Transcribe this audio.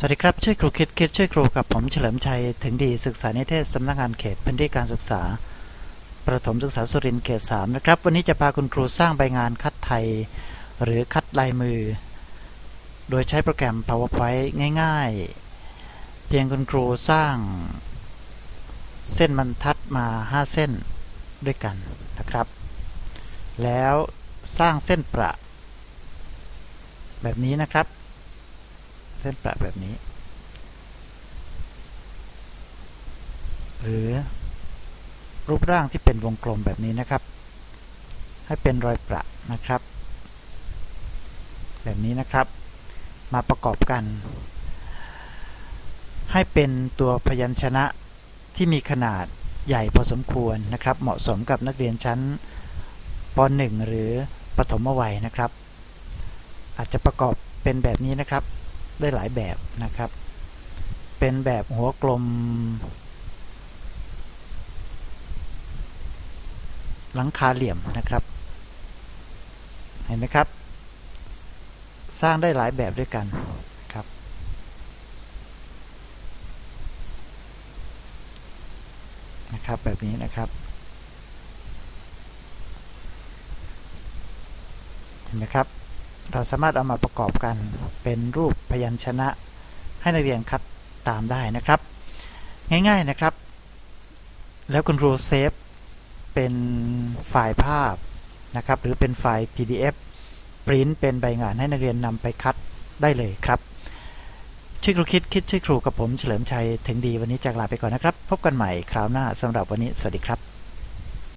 สวัสดีครับ ช่วยครูคิดคิดช่วยครูกับผมเฉลิมชัย ถึงดีศึกษานิเทศสำนักงานเขตพื้นที่การศึกษา ประถมศึกษาสุรินทร์เขตสามนะครับ วันนี้จะพาคุณครูสร้างใบงานคัดไทย หรือคัดลายมือ โดยใช้โปรแกรม PowerPoint ง่าย ๆ เพียงคุณครูสร้าง เส้นบรรทัดมา 5 เส้นด้วยกันนะครับ แล้วสร้างเส้นประ แบบนี้นะครับ เส้นประแบบนี้ หรือรูปร่างที่เป็นวงกลมแบบนี้นะครับ ให้เป็นรอยประนะครับ แบบนี้นะครับ มาประกอบกัน ให้เป็นตัวพยัญชนะที่มีขนาดใหญ่พอสมควรนะครับ เหมาะสมกับนักเรียนชั้นป .1 หรือปฐมวัยนะครับ อาจจะประกอบเป็นแบบนี้นะครับ ได้หลายแบบนะครับ เป็นแบบหัวกลม หลังคาเหลี่ยมนะครับ เห็นไหมครับ สร้างได้หลายแบบด้วยกันครับ นะครับแบบนี้นะครับเห็นไหมครับ เราสามารถเอามาประกอบกันเป็นรูปพยัญชนะให้นักเรียนคัดตามได้นะครับ ง่ายๆนะครับ แล้วคุณครูเซฟเป็นไฟล์ภาพนะครับ หรือเป็นไฟล์ PDF ปริ้นเป็นใบงานให้นักเรียนนำไปคัดได้เลยครับช่วยครูคิดคิดช่วยครูกับผมเฉลิมชัยถึงดีวันนี้จากลาไปก่อนนะครับ พบกันใหม่คราวหน้าสำหรับวันนี้ สวัสดีครับ